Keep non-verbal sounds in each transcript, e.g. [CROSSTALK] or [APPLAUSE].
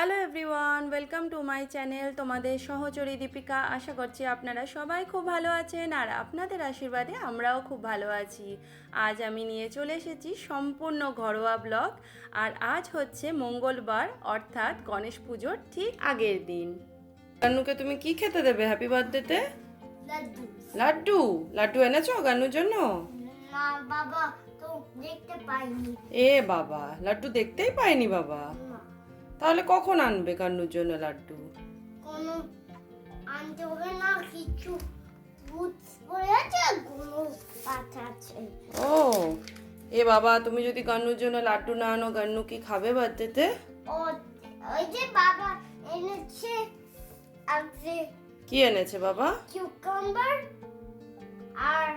Hello everyone welcome to my channel তোমাদের সহচরী দীপিকা। আশা করছি আপনারা সবাই খুব ভালো আছেন আর আপনাদের আশীর্বাদে আমরাও খুব ভালো আছি। আজ আমি নিয়ে চলে এসেছি সম্পূর্ণ ঘরোয়া ব্লগ আর আজ হচ্ছে মঙ্গলবার অর্থাৎ গণেশ পুজোর ঠিক আগের দিন। গান্নুকে তুমি কি খেতে দেবে? হ্যাপি বার্থডেতে লাড্ডু। লাড্ডু? এনেছো গান্নুর জন্য? বাবা তো দেখতে পাইনি। এ বাবা লাড্ডু দেখতেই পাইনি বাবা। তাহলে কখন আনবে কান্নুর জন্য লাড্ডু? কোনো আনতে হবে না কিছু ও এ বাবা তুমি যদি কান্নুর জন্য লাড্ডু না আনো কান্নু কি খাবে বার্থডেতে? ওই যে বাবা এনেছে আজকে কি এনেছে বাবা? কিউকাম্বার আর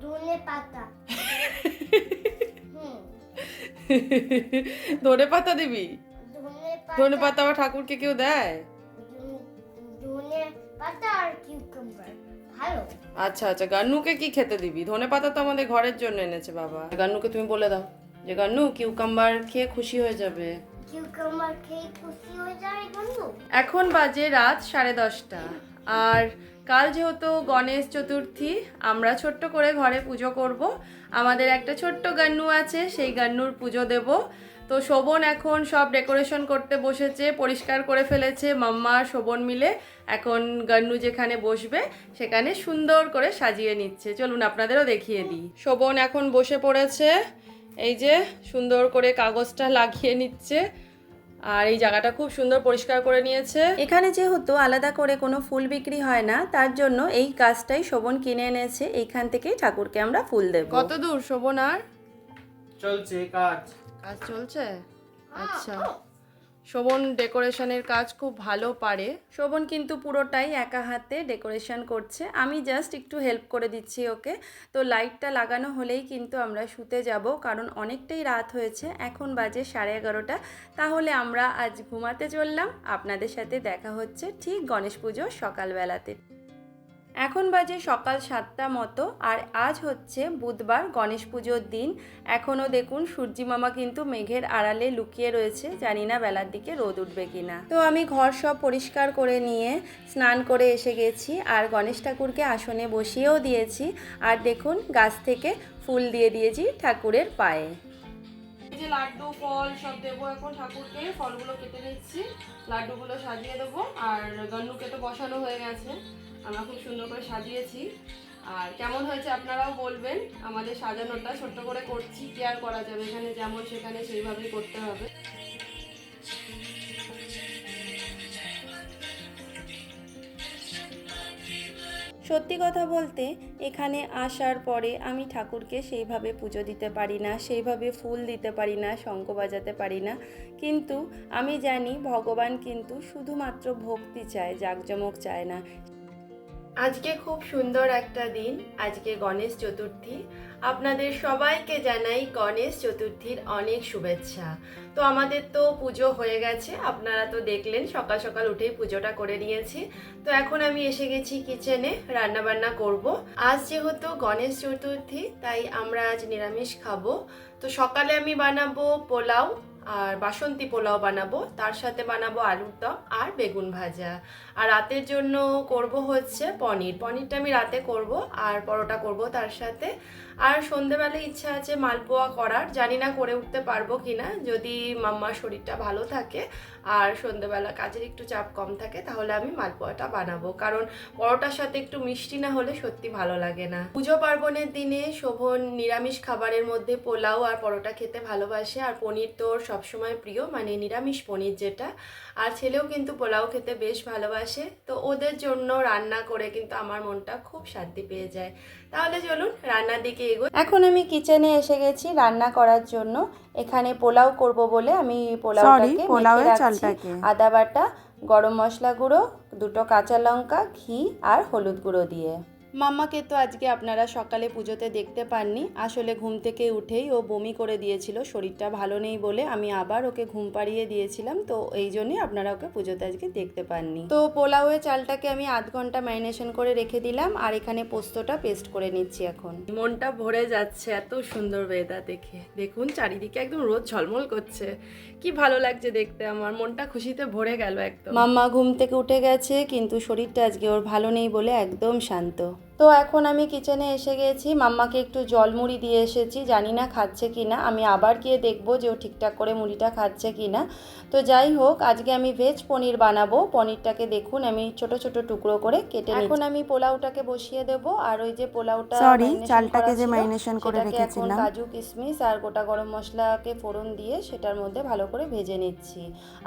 ধনে পাতা। [LAUGHS] ধনে পাতা দিবি? ধনে পাতা আবার ঠাকুরকে কেউ দেয়? ধনে পাতা আর কিউকাম্বার ভালো। আচ্ছা আচ্ছা গান্নুকে কি খেতে দিবি? ধনে পাতা তো আমাদের ঘরের জন্য এনেছে বাবা। গান্নুকে তুমি বলে দাও যে গান্নু কিউকাম্বার খেয়ে খুশি হয়ে যাবে। কিউকাম্বার খেয়ে খুশি হয়ে যায় বন্ধু এখন বাজে রাত সাড়ে দশটা। আর কাল যেহেতু গণেশ চতুর্থী আমরা ছোট্ট করে ঘরে পুজো করব। আমাদের একটা ছোট্ট গান্নু আছে সেই গান্নুর পুজো দেব। তো শোভন এখন সব ডেকোরেশন করতে বসেছে পরিষ্কার করে ফেলেছে মাম্মা আর শোভন মিলে। এখন গান্নু যেখানে বসবে সেখানে সুন্দর করে সাজিয়ে নিচ্ছে। চলুন আপনাদেরও দেখিয়ে দিই। শোভন এখন বসে পড়েছে এই যে সুন্দর করে কাগজটা লাগিয়ে নিচ্ছে। আর এই জায়গাটা খুব সুন্দর পরিষ্কার করে নিয়েছে। এখানে যেহেতু আলাদা করে কোনো ফুল বিক্রি হয় না তার জন্য এই গাছটাই শোভন কিনে এনেছে। এইখান থেকেই ঠাকুরকে আমরা ফুল দেব। কত দূর শোভন আর? চলছে কাজ। কাজ চলছে? আচ্ছা। শোভন ডেকোরেশনের কাজ খুব ভালো পারে। শোভন কিন্তু পুরোটাই একা হাতে ডেকোরেশন করছে। আমি জাস্ট একটু হেল্প করে দিচ্ছি ওকে। তো লাইটটা লাগানো হলেই কিন্তু আমরা শুতে যাব কারণ অনেকটাই রাত হয়েছে। এখন বাজে সাড়ে এগারোটা। তাহলে আমরা আজ ঘুমাতে চললাম। আপনাদের সাথে দেখা হচ্ছে ঠিক গণেশ পুজো সকালবেলাতে। এখন বাজে সকাল সাতটা মতো আর আজ হচ্ছে বুধবার, গণেশ পুজোর দিন। এখনও দেখুন, সূর্যি মামা কিন্তু মেঘের আড়ালে লুকিয়ে রয়েছে। জানি না বেলার দিকে রোদ উঠবে কিনা। তো আমি ঘর সব পরিষ্কার করে নিয়ে স্নান করে এসে গেছি আর গণেশ ঠাকুরকে আসনে বসিয়েও দিয়েছি। আর দেখুন, গাছ থেকে ফুল দিয়ে দিয়েছি ঠাকুরের পায়ে। যে লাড্ডু, ফল সব দেবো এখন ঠাকুরকে। ফলগুলো কেটে নিচ্ছি। লাড্ডুগুলো সাজিয়ে দেবো। আর গন্নুকে তো বসানো হয়ে গেছে। আমরা খুব সুন্দর করে সাজিয়েছি। আর কেমন হয়েছে আপনারাও বলবেন, আমাদের সাজানোটা ছোট্ট করে করছি, কি আর করা যাবে, এখানে যেমন সেখানে সেইভাবেই করতে হবে। সত্যি কথা বলতে, এখানে আসার পরে আমি ঠাকুরকে সেইভাবে পুজো দিতে পারি না, সেইভাবে ফুল দিতে পারি না, শঙ্খ বাজাতে পারি না। কিন্তু আমি জানি ভগবান কিন্তু শুধুমাত্র ভক্তি চায়, জাঁকজমক চায় না। আজকে খুব সুন্দর একটা দিন, আজকে গণেশ চতুর্থী। আপনাদের সবাইকে জানাই গণেশ চতুর্থীর অনেক শুভেচ্ছা। তো আমাদের তো পুজো হয়ে গেছে, আপনারা তো দেখলেন, সকাল সকাল উঠেই পুজোটা করে নিয়েছি। তো এখন আমি এসে গেছি কিচেনে রান্না বান্না করব। আজ যেহেতু গণেশ চতুর্থী, তাই আমরা আজ নিরামিষ খাব। তো সকালে আমি বানাবো পোলাও আর বাসন্তী পোলাও বানাবো। তার সাথে বানাবো আলুর দম আর বেগুন ভাজা। আর রাতের জন্য করব হচ্ছে পনির। পনিরটা আমি রাতে করব আর পরোটা করব তার সাথে। আর সন্ধেবেলায় ইচ্ছা আছে মালপোয়া করার। জানি না করে উঠতে পারব কি না যদি মাম্মার শরীরটা ভালো থাকে আর সন্ধেবেলা কাজের একটু চাপ কম থাকে, তাহলে আমি মালপোয়াটা বানাবো। কারণ পরোটার সাথে একটু মিষ্টি না হলে সত্যি ভালো লাগে না। পুজো পার্বণের দিনে শোভন নিরামিষ খাবারের মধ্যে পোলাও আর পরোটা খেতে ভালোবাসে। আর পনির তো ওর সবসময় প্রিয় মানে নিরামিষ পনির যেটা। আর ছেলেও কিন্তু পোলাও খেতে বেশ ভালোবাসে। তো ওদের জন্য রান্না করে কিন্তু আমার মনটা খুব শান্তি পেয়ে যায়। তাহলে চলুন রান্নার দিকে এগো এখন আমি কিচেনে এসে গেছি রান্না করার জন্য। এখানে পোলাও করব বলে আমি পোলাওটাকে পোলাওয়ের রাখছি। চালটাকে। আদা বাটা গরম মশলা গুঁড়ো দুটো কাঁচা লঙ্কা ঘি আর হলুদ গুঁড়ো দিয়ে। মাম্মাকে তো আজকে আপনারা সকালে পুজোতে দেখতে পাননি। আসলে ঘুম থেকে উঠেই ও বমি করে দিয়েছিল শরীরটা ভালো নেই বলে আমি আবার ওকে ঘুম পাড়িয়ে দিয়েছিলাম তো এই জন্যই আপনারা ওকে পুজোতে আজকে দেখতে পাননি। তো পোলাওয়ে চালটাকে আমি আধ ঘণ্টা ম্যারিনেশন করে রেখে দিলাম আর এখানে পোস্তটা পেস্ট করে নিচ্ছি এখন। মনটা ভরে যাচ্ছে এত সুন্দর ওয়েদার দেখে। দেখুন চারিদিকে একদম রোদ ঝলমল করছে। কি ভালো লাগছে দেখতে আমার মনটা খুশিতে ভরে গেল একদম। মাম্মা ঘুম থেকে উঠে গেছে কিন্তু শরীরটা আজকে ওর ভালো নেই বলে একদম শান্ত। তো এখন আমি কিচেনে এসে গেছি। মাম্মাকে একটু জল মুড়ি দিয়ে এসেছি। জানি না খাচ্ছে কি না আমি আবার গিয়ে দেখব যে ও ঠিকঠাক করে মুড়িটা খাচ্ছে কি না তো যাই হোক আজকে আমি ভেজ পনির বানাবো। পনিরটাকে দেখুন আমি ছোট ছোট টুকরো করে কেটে এখন আমি পোলাওটাকে বসিয়ে দেব। আর ওই যে পোলাওটা marination চালটাকে যে marination করে রেখেছিলাম। কাজু কিশমিশ আর গোটা গরম মশলাকে ফোড়ন দিয়ে সেটার মধ্যে ভালো করে ভেজে নিচ্ছি।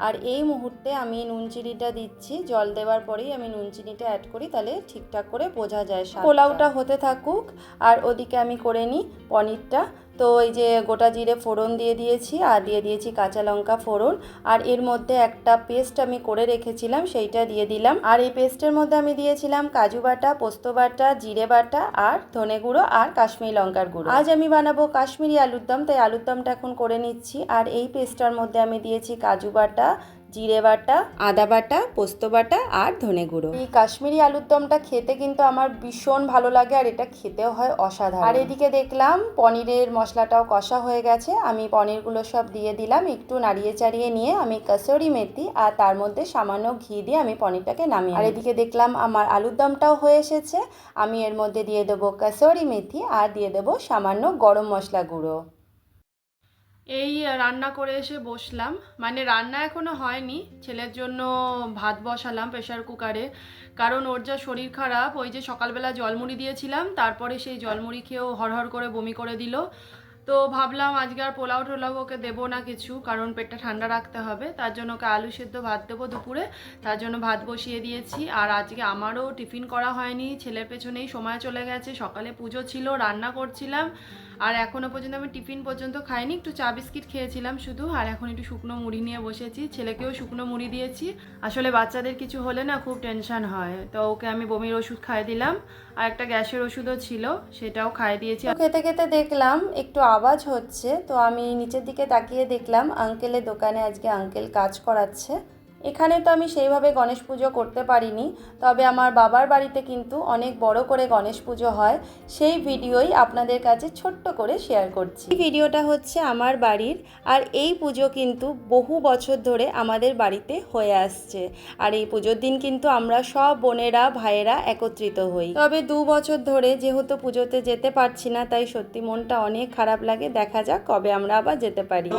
আর এই মুহূর্তে আমি নুন চিনিটা দিচ্ছি। জল দেওয়ার পরেই আমি নুন চিনিটা অ্যাড করি। তাহলে ঠিকঠাক করে বোঝা যায়। পোলাওটা হতে থাকুক, আর ওদিকে আমি করে নিই পনিরটা। তো এই যে গোটা জিরে ফোড়ন দিয়ে দিয়েছি, আর দিয়ে দিয়েছি কাঁচা লঙ্কা ফোড়ন। আর এর মধ্যে একটা পেস্ট আমি করে রেখেছিলাম, সেইটা দিয়ে দিলাম। আর এই পেস্টের মধ্যে আমি দিয়েছিলাম কাজু বাটা, পোস্ত বাটা, জিরে বাটা, আর ধনে গুঁড়ো, আর কাশ্মীরি লঙ্কার গুঁড়ো। আজ আমি বানাবো কাশ্মীরি আলুর দম, তাই আলুর দমটা এখন করে নিচ্ছি। আর এই পেস্টটার মধ্যে আমি দিয়েছি কাজু বাটা জিরে বাটা আদা বাটা পোস্ত বাটা আর ধনে গুঁড়ো। এই কাশ্মীরি আলুর দমটা খেতে কিন্তু আমার ভীষণ ভালো লাগে আর এটা খেতেও হয় অসাধারণ। আর এদিকে দেখলাম পনিরের মশলাটাও কষা হয়ে গেছে। আমি পনিরগুলো সব দিয়ে দিলাম একটু নাড়িয়ে চাড়িয়ে নিয়ে আমি কাসরি মেথি আর তার মধ্যে সামান্য ঘি দিয়ে আমি পনিরটাকে নামিয়ে আর এদিকে দেখলাম আমার আলুর দমটাও হয়ে এসেছে। আমি এর মধ্যে দিয়ে দেবো কাসরি মেথি আর দিয়ে দেবো সামান্য গরম মশলা গুঁড়ো। এই রান্না করে এসে বসলাম। মানে রান্না এখনও হয়নি, ছেলের জন্য ভাত বসালাম প্রেশার কুকারে কারণ ওর যা শরীর খারাপ, ওই যে সকালবেলা জলমুড়ি দিয়েছিলাম, তারপরে সেই জলমুড়ি খেয়েও হরহর করে বমি করে দিল। তো ভাবলাম আজকে আর পোলাও টোলাও ওকে দেবো না কিছু, কারণ পেটটা ঠান্ডা রাখতে হবে। তার জন্য ওকে আলু সেদ্ধ ভাত দেবো দুপুরে। তার জন্য ভাত বসিয়ে দিয়েছি। আর আজকে আমারও টিফিন করা হয়নি। ছেলের পেছনেই সময় চলে গেছে। সকালে পুজো ছিল, রান্না করছিলাম। আর এখনও পর্যন্ত আমি টিফিন পর্যন্ত খাইনি। একটু চা বিস্কিট খেয়েছিলাম শুধু। আর এখন একটু শুকনো মুড়ি নিয়ে বসেছি। ছেলেকেও শুকনো মুড়ি দিয়েছি। আসলে বাচ্চাদের কিছু হলে না খুব টেনশন হয়। তো ওকে আমি বমির ওষুধ খাইয়ে দিলাম। আর একটা গ্যাসের ওষুধও ছিল, সেটাও খাইয়ে দিয়েছি। খেতে খেতে দেখলাম একটু আওয়াজ হচ্ছে, তো আমি নিচের দিকে তাকিয়ে দেখলাম, আঙ্কেলের দোকানে আজকে আঙ্কেল কাজ করাচ্ছে। এখানে তো আমি সেইভাবে গণেশ পুজো করতে পারিনি তবে আমার বাবার বাড়িতে কিন্তু অনেক বড় করে গণেশ পুজো হয় সেই ভিডিওই আপনাদের কাছে ছোট্ট করে শেয়ার করছি। এই ভিডিওটা হচ্ছে আমার বাড়ির আর এই পুজো কিন্তু বহু বছর ধরে আমাদের বাড়িতে হয়ে আসছে আর এই পুজোর দিন কিন্তু আমরা সব বোনেরা ভাইয়েরা একত্রিত হই। তবে দু বছর ধরে যেহেতু পুজোতে যেতে পারছি না তাই সত্যি মনটা অনেক খারাপ লাগে দেখা যাক কবে আমরা আবার যেতে পারি।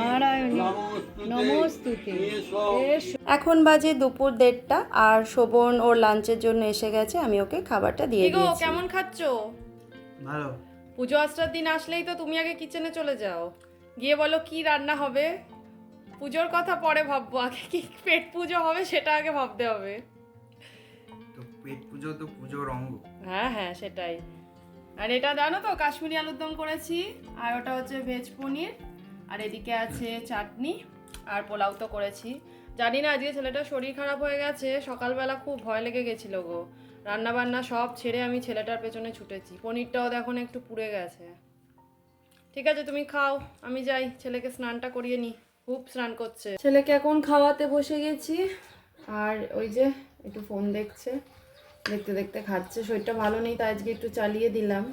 নারায়ণ। নমস্তুতে। এসো এখন বাজে দুপুর দেড়টা আর শোভন ওর লাঞ্চের জন্য এসে গেছে আমি ওকে খাবারটা দিয়ে দিয়েছি। কেমন খাচ্ছো? ভালো। পুজো আসার দিন আসলেই তো তুমি আগে কিচেনে চলে যাও। গিয়ে বলো কি রান্না হবে? পুজোর কথা পরে ভাববো আগে কি পেট পুজো হবে সেটা আগে ভাবতে হবে। তো পেট পুজো তো পুজোর অঙ্গ। হ্যাঁ হ্যাঁ সেটাই। আর এটা জানো তো কাশ্মীরি আলুর দম করেছি আর ওটা হচ্ছে ভেজ পনির। আর এদিকে আছে চাটনি আর পোলাও তো করেছি। জানি না, আজকে ছেলেটার শরীর খারাপ হয়ে গেছে, সকালবেলা খুব ভয় লেগে গেছিল গো। রান্না বান্না সব ছেড়ে আমি ছেলেটার পেছনে ছুটেছি। পনিরটাও দেখুন একটু পুড়ে গেছে। ঠিক আছে, তুমি খাও, আমি যাই। ছেলেকে স্নানটা করিয়ে নি। খুব স্নান করছে। ছেলেকে এখন খাওয়াতে বসে গেছি। আর ওই যে একটু ফোন দেখছে, দেখতে দেখতে খাচ্ছে। শরীরটা ভালো নেই, তাই আজকে একটু চালিয়ে দিলাম।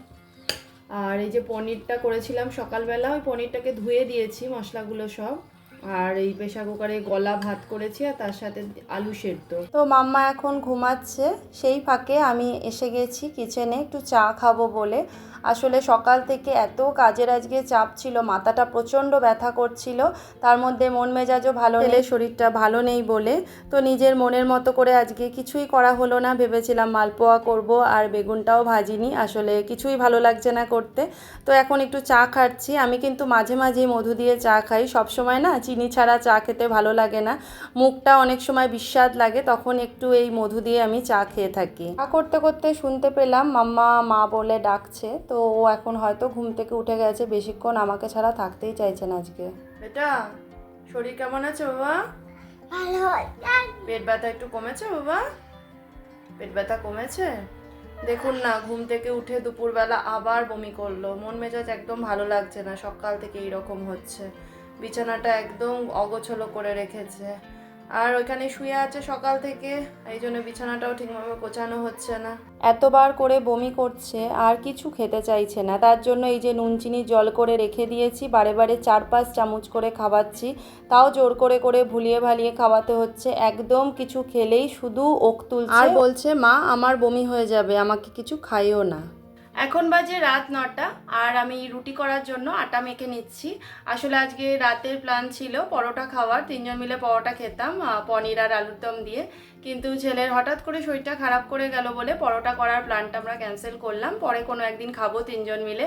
আর এই যে পনিরটা করেছিলাম সকালবেলা ওই পনিরটাকে ধুয়ে দিয়েছি মশলাগুলো সব। আর এই প্রেশার কুকারে গলা ভাত করেছি আর তার সাথে আলু সেদ্ধ। তো মাম্মা এখন ঘুমাচ্ছে সেই ফাঁকে আমি এসে গেছি কিচেনে একটু চা খাব বলে। আসলে সকাল থেকে এত কাজের আজকে চাপ ছিল মাথাটা প্রচণ্ড ব্যথা করছিল তার মধ্যে মন মেজাজও ভালো নেই। শরীরটা ভালো নেই বলে তো নিজের মনের মতো করে আজকে কিছুই করা হলো না ভেবেছিলাম মালপোয়া করব আর বেগুনটাও ভাজিনি আসলে কিছুই ভালো লাগছে না করতে। তো এখন একটু চা খাচ্ছি আমি কিন্তু মাঝে মাঝে মধু দিয়ে চা খাই সব সময় না চিনি ছাড়া চা খেতে ভালো লাগে না। মুখটা অনেক সময় বিস্বাদ লাগে তখন একটু এই মধু দিয়ে আমি চা খেয়ে থাকি। চা করতে করতে শুনতে পেলাম মাম্মা মা বলে ডাকছে তো ও এখন হয়তো ঘুম থেকে উঠে গেছে বেশিক্ষণ আমাকে ছাড়া থাকতেই চাইছে না আজকে। এটা শরীর কেমন আছে বাবা? ভালো পেট ব্যথা একটু কমেছে বাবা? পেট ব্যথা কমেছে? দেখুন না ঘুম থেকে উঠে দুপুরবেলা আবার বমি করল। মন মেজাজ একদম ভালো লাগছে না সকাল থেকে এইরকম হচ্ছে। বিছানাটা একদম অগোছলো করে রেখেছে। আর ওইখানে শুয়ে আছে সকাল থেকে, এই জন্য বিছানাটাও ঠিকভাবে গোছানো হচ্ছে না। এতবার করে বমি করছে, আর কিছু খেতে চাইছে না। তার জন্য এই যে নুন চিনি জল করে রেখে দিয়েছি, বারে বারে চার পাঁচ চামচ করে খাওয়াচ্ছি। তাও জোর করে করে ভুলিয়ে ভালিয়ে খাওয়াতে হচ্ছে। একদম কিছু খেলেই শুধু ওক তুলছে। আর বলছে, মা, আমার বমি হয়ে যাবে, আমাকে কিছু খাইও না। এখন বাজে রাত নটা, আর আমি রুটি করার জন্য আটা মেখে নিচ্ছি। আসলে আজকে রাতের প্ল্যান ছিল পরোটা খাওয়ার, তিনজন মিলে পরোটা খেতাম পনির আর আলুর দম দিয়ে। কিন্তু ছেলের হঠাৎ করে শরীরটা খারাপ করে গেল বলে পরোটা করার প্ল্যানটা আমরা ক্যান্সেল করলাম। পরে কোনো একদিন খাব তিনজন মিলে।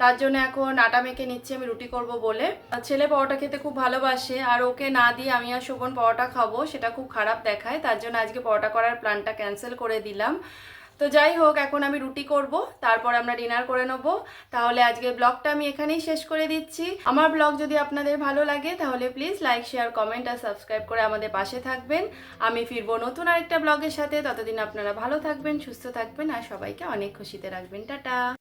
তার জন্য এখন আটা মেখে নিচ্ছি, আমি রুটি করব বলে। ছেলে পরোটা খেতে খুব ভালোবাসে, আর ওকে না দিয়ে আমি আর শোভন পরোটা খাব, সেটা খুব খারাপ দেখায়। তার জন্য আজকে পরোটা করার প্ল্যানটা ক্যান্সেল করে দিলাম। তো যাই হোক, এখন আমি রুটি করব, তারপর আমরা ডিনার করে নেব। তাহলে আজকে ব্লগটা আমি এখানেই শেষ করে দিচ্ছি। আমার ব্লগ যদি আপনাদের ভালো লাগে, তাহলে প্লিজ লাইক শেয়ার কমেন্ট আর সাবস্ক্রাইব করে আমাদের পাশে থাকবেন। আমি ফিরবো নতুন আরেকটা ব্লগের সাথে। ততদিন আপনারা ভালো থাকবেন, সুস্থ থাকবেন আর সবাইকে অনেক খুশিতে রাখবেন। টাটা!